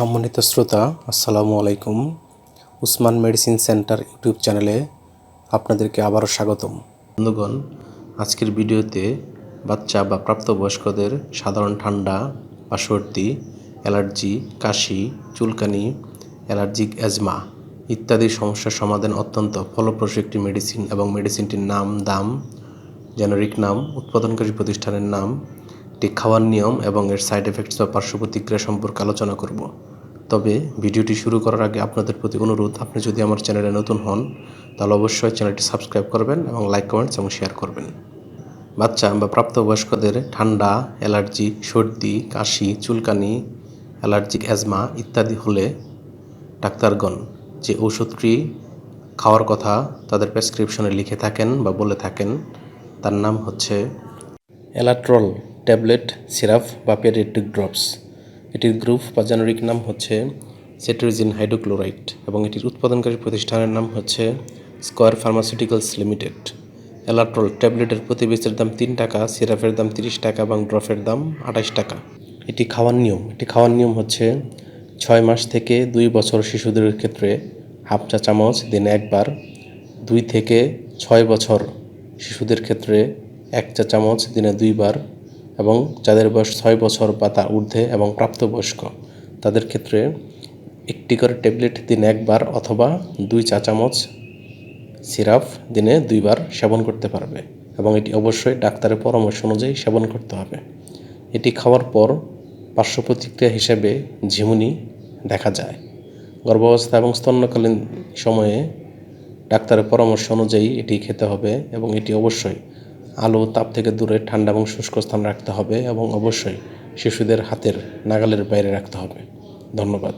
সম্মানিত শ্রোতা, আসসালামু আলাইকুম। উসমান মেডিসিন সেন্টার ইউটিউব চ্যানেলে আপনাদেরকে আবারও স্বাগতম। বন্ধুগণ, আজকের ভিডিওতে বাচ্চা বা প্রাপ্তবয়স্কদের সাধারণ ঠান্ডা বা সর্দি, অ্যালার্জি, কাশি, চুলকানি, অ্যালার্জিক অ্যাজমা ইত্যাদি সমস্যার সমাধান অত্যন্ত ফলপ্রসূ একটি মেডিসিন এবং মেডিসিনটির নাম, দাম, জেনারিক নাম, উৎপাদনকারী প্রতিষ্ঠানের নাম এটি খাওয়ার নিয়ম এবং এর সাইড এফেক্টস বা পার্শ্ব প্রতিক্রিয়া সম্পর্কে আলোচনা করব। তবে ভিডিওটি শুরু করার আগে আপনাদের প্রতি অনুরোধ, আপনি যদি আমার চ্যানেলে নতুন হন, তাহলে অবশ্যই চ্যানেলটি সাবস্ক্রাইব করবেন এবং লাইক, কমেন্টস এবং শেয়ার করবেন। বাচ্চা বা প্রাপ্তবয়স্কদের ঠান্ডা, অ্যালার্জি, সর্দি, কাশি, চুলকানি, অ্যালার্জিক অ্যাজমা ইত্যাদি হলে ডাক্তারগণ যে ওষুধটি খাওয়ার কথা তাদের প্রেসক্রিপশনে লিখে থাকেন বা বলে থাকেন, তার নাম হচ্ছে অ্যালাট্রল ট্যাবলেট, সিরাপ বা পেরিয়েটিক ড্রপস এটির গ্রুপ বা জেনারিক নাম হচ্ছে সেট্রিজিন হাইড্রোক্লোরাইড এবং এটির উৎপাদনকারী প্রতিষ্ঠানের নাম হচ্ছে স্কয়ার ফার্মাসিউটিক্যালস লিমিটেড। এলাট্রল ট্যাবলেটের প্রতি পিসের দাম তিন টাকা সিরাপের দাম তিরিশ টাকা এবং ড্রপের দাম আঠাশ টাকা। এটি খাওয়ার নিয়ম। এটি খাওয়ার নিয়ম হচ্ছে ছয় মাস থেকে দুই বছর শিশুদের ক্ষেত্রে হাফ চা চামচ, দিনে একবার দুই থেকে ছয় বছর শিশুদের ক্ষেত্রে এক চা চামচ, দিনে দুইবার এবং যাদের বয়স ছয় বছর বা তার ঊর্ধ্বে এবং প্রাপ্তবয়স্ক, তাদের ক্ষেত্রে একটি করে ট্যাবলেট দিনে একবার অথবা দুই চা চামচ সিরাপ দিনে দুইবার সেবন করতে পারবে এবং এটি অবশ্যই ডাক্তারের পরামর্শ অনুযায়ী সেবন করতে হবে। এটি খাওয়ার পর পার্শ্ব প্রতিক্রিয়া হিসেবে ঝিমুনি দেখা যায়। গর্ভাবস্থা এবং স্তন্যকালীন সময়ে ডাক্তারের পরামর্শ অনুযায়ী এটি খেতে হবে এবং এটি অবশ্যই আলো, তাপ থেকে দূরে ঠান্ডা এবং শুষ্ক স্থান রাখতে হবে এবং অবশ্যই শিশুদের হাতের নাগালের বাইরে রাখতে হবে। ধন্যবাদ।